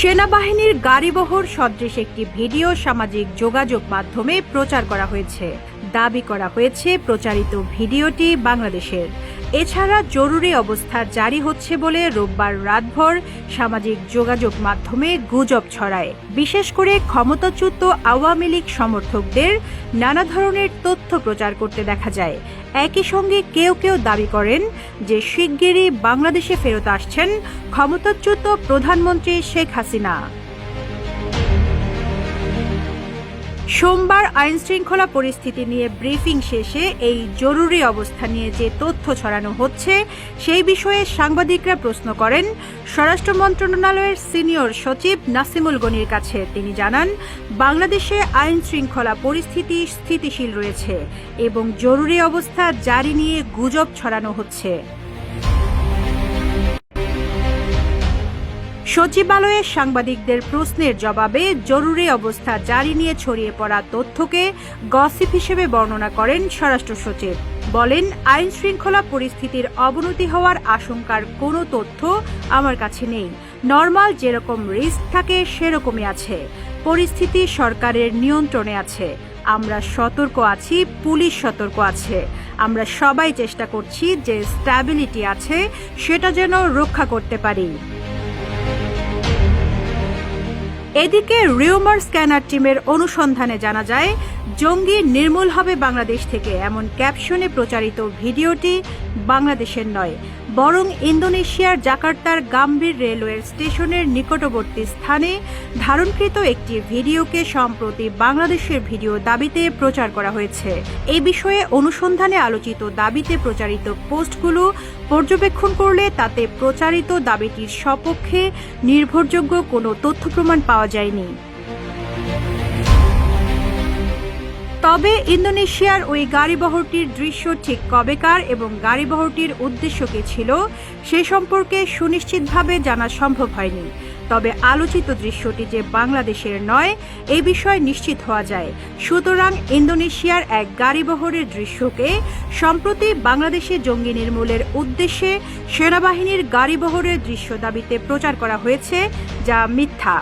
সেনাবাহিনীর গাড়িবহর সদৃশ একটি ভিডিও সামাজিক যোগাযোগ মাধ্যমে প্রচার করা হয়েছে। দাবি করা হয়েছে, প্রচারিত ভিডিওটি বাংলাদেশের এছাড়া জরুরি অবস্থা জারি হচ্ছে বলে রোববার রাতভর সামাজিক যোগাযোগ মাধ্যমে গুজব ছড়ায়। বিশেষ করে ক্ষমতাচ্যুত আওয়ামী লীগ সমর্থকদের নানা ধরনের তথ্য প্রচার করতে দেখা যায়। একই সঙ্গে কেউ কেউ দাবি করেন যে শিগগিরই বাংলাদেশে ফেরত আসছেন ক্ষমতাচ্যুত প্রধানমন্ত্রী শেখ হাসিনা। সোমবার আইন শৃঙ্খলা পরিস্থিতি নিয়ে ব্রিফিং শেষে এই জরুরি অবস্থা নিয়ে যে তথ্য ছড়ানো হচ্ছে, সেই বিষয়ে সাংবাদিকরা প্রশ্ন করেন। স্বরাষ্ট্র মন্ত্রণালয়ের সিনিয়র সচিব নাসিমুল গনির কাছে তিনি জানান, বাংলাদেশে আইন শৃঙ্খলা পরিস্থিতি স্থিতিশীল রয়েছে এবং জরুরি অবস্থা জারি নিয়ে গুজব ছড়ানো হচ্ছে। সচিবালয়ে সাংবাদিকদের প্রশ্নের জবাবে জরুরি অবস্থা জারি নিয়ে ছড়িয়ে পড়া তথ্যকে গসিপ হিসেবে বর্ণনা করেন স্বরাষ্ট্র সচিব। বলেন আইন শৃঙ্খলা পরিস্থিতির অবনতি হওয়ার আশঙ্কার কোনো তথ্য আমার কাছে নেই। নর্মাল যেরকম রিস্ক থাকে, সেরকমই আছে। পরিস্থিতি সরকারের নিয়ন্ত্রণে আছে। আমরা সতর্ক আছি, পুলিশ সতর্ক আছে। আমরা সবাই চেষ্টা করছি যে স্ট্যাবিলিটি আছে, সেটা যেন রক্ষা করতে পারি। এদিকে রিউমার স্ক্যানার টিমের অনুসন্ধানে জানা যায়, জঙ্গি নির্মূল হবে বাংলাদেশ থেকে। এমন ক্যাপশনে প্রচারিত ভিডিওটি বাংলাদেশের নয় বরং ইন্দোনেশিয়ার জাকার্তার গাম্ভীর রেলওয়ে স্টেশনের নিকটবর্তী স্থানে ধারণকৃত একটি ভিডিওকে সম্প্রতি বাংলাদেশের ভিডিও দাবিতে প্রচার করা হয়েছে। এই বিষয়ে অনুসন্ধানে আলোচিত দাবিতে প্রচারিত পোস্টগুলো পর্যবেক্ষণ করলে তাতে প্রচারিত দাবিটির সপক্ষে নির্ভরযোগ্য কোনো তথ্য প্রমাণ পাওয়া যায়নি। তবে ইন্দোনেশিয়ার ওই গাড়িবহরটির দৃশ্য ঠিক কবেকার এবং গাড়িবহরটির উদ্দেশ্য কী ছিল, সে সম্পর্কে সুনিশ্চিতভাবে জানা সম্ভব হয়নি। তবে আলোচিত দৃশ্যটি যে বাংলাদেশের নয়, এ বিষয়ে নিশ্চিত হওয়া যায়। সুতরাং ইন্দোনেশিয়ার এক গাড়িবহরের দৃশ্যকে সম্প্রতি বাংলাদেশে জঙ্গি নির্মূলের উদ্দেশ্যে সেনাবাহিনীর গাড়িবহরের দৃশ্য দাবিতে প্রচার করা হয়েছে, যা মিথ্যা।